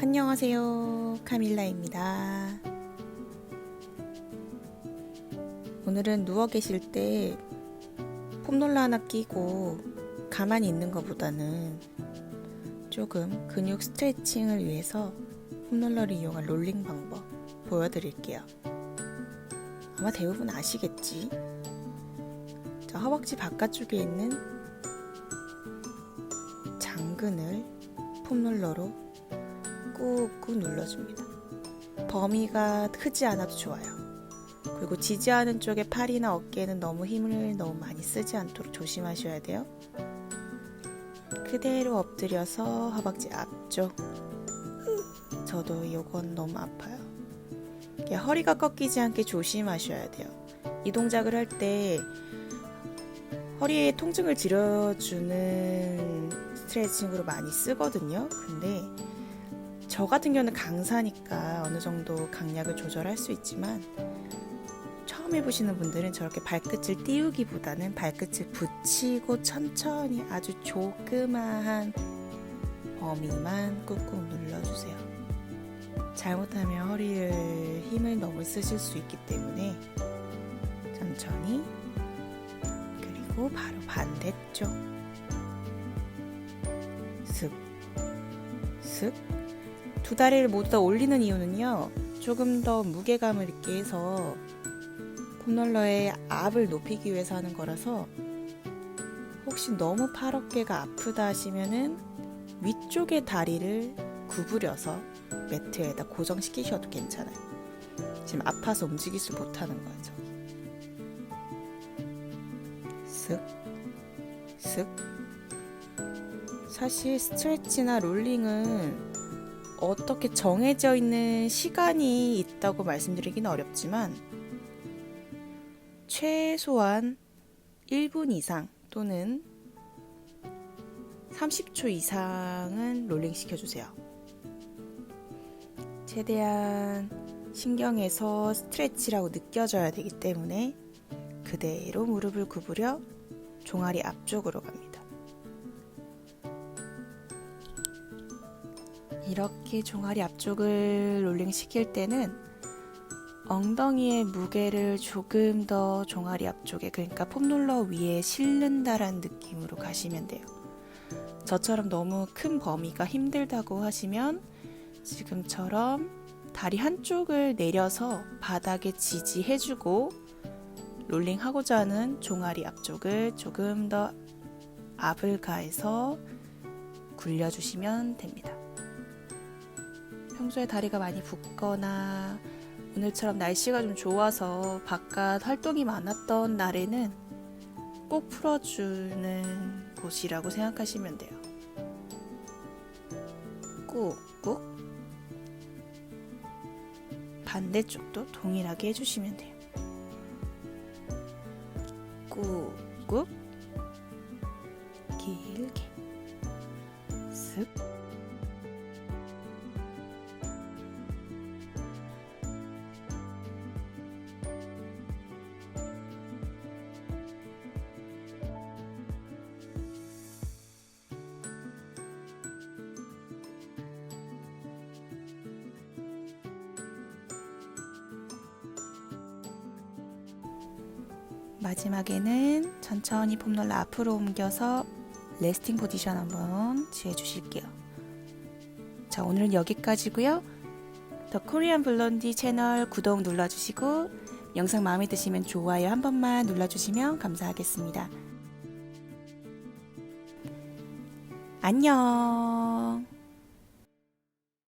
안녕하세요. 카밀라입니다. 오늘은 누워 계실 때 폼롤러 하나 끼고 가만히 있는 것보다는 조금 근육 스트레칭을 위해서 폼롤러를 이용한 롤링 방법 보여드릴게요. 아마 대부분 아시겠지? 자, 허벅지 바깥쪽에 있는 장근을 폼롤러로 꾹꾹 눌러줍니다. 범위가 크지 않아도 좋아요. 그리고 지지하는 쪽에 팔이나 어깨에는 너무 힘을 너무 많이 쓰지 않도록 조심하셔야 돼요. 그대로 엎드려서 허벅지 앞쪽. 저도 이건 너무 아파요. 허리가 꺾이지 않게 조심하셔야 돼요. 이 동작을 할 때 허리에 통증을 줄여주는 스트레칭으로 많이 쓰거든요. 근데 저 같은 경우는 강사니까 어느 정도 강약을 조절할 수 있지만 처음 해보시는 분들은 저렇게 발끝을 띄우기보다는 발끝을 붙이고 천천히 아주 조그마한 범위만 꾹꾹 눌러주세요. 잘못하면 허리를 힘을 너무 쓰실 수 있기 때문에 천천히 그리고 바로 반대쪽 슥 슥. 두 다리를 모두 다 올리는 이유는요. 조금 더 무게감을 있게 해서 폼롤러의 압을 높이기 위해서 하는 거라서 혹시 너무 팔 어깨가 아프다 하시면은 위쪽의 다리를 구부려서 매트에다 고정시키셔도 괜찮아요. 지금 아파서 움직이지 못하는 거죠. 쓱, 쓱. 사실 스트레치나 롤링은 어떻게 정해져 있는 시간이 있다고 말씀드리기는 어렵지만 최소한 1분 이상 또는 30초 이상은 롤링 시켜주세요. 최대한 신경에서 스트레치라고 느껴져야 되기 때문에 그대로 무릎을 구부려 종아리 앞쪽으로 갑니다. 이렇게 종아리 앞쪽을 롤링 시킬 때는 엉덩이의 무게를 조금 더 종아리 앞쪽에 그러니까 폼롤러 위에 실른다라는 느낌으로 가시면 돼요. 저처럼 너무 큰 범위가 힘들다고 하시면 지금처럼 다리 한쪽을 내려서 바닥에 지지해주고 롤링하고자 하는 종아리 앞쪽을 조금 더 압을 가해서 굴려주시면 됩니다. 평소에 다리가 많이 붓거나 오늘처럼 날씨가 좀 좋아서 바깥 활동이 많았던 날에는 꼭 풀어주는 곳이라고 생각하시면 돼요. 꾹꾹 반대쪽도 동일하게 해주시면 돼요. 꾹꾹 길게 쓱 마지막에는 천천히 폼롤러 앞으로 옮겨서 레스팅 포지션 한번 취해 주실게요. 자, 오늘은 여기까지고요. 더 코리안 블론디 채널 구독 눌러주시고 영상 마음에 드시면 좋아요 한 번만 눌러주시면 감사하겠습니다. 안녕.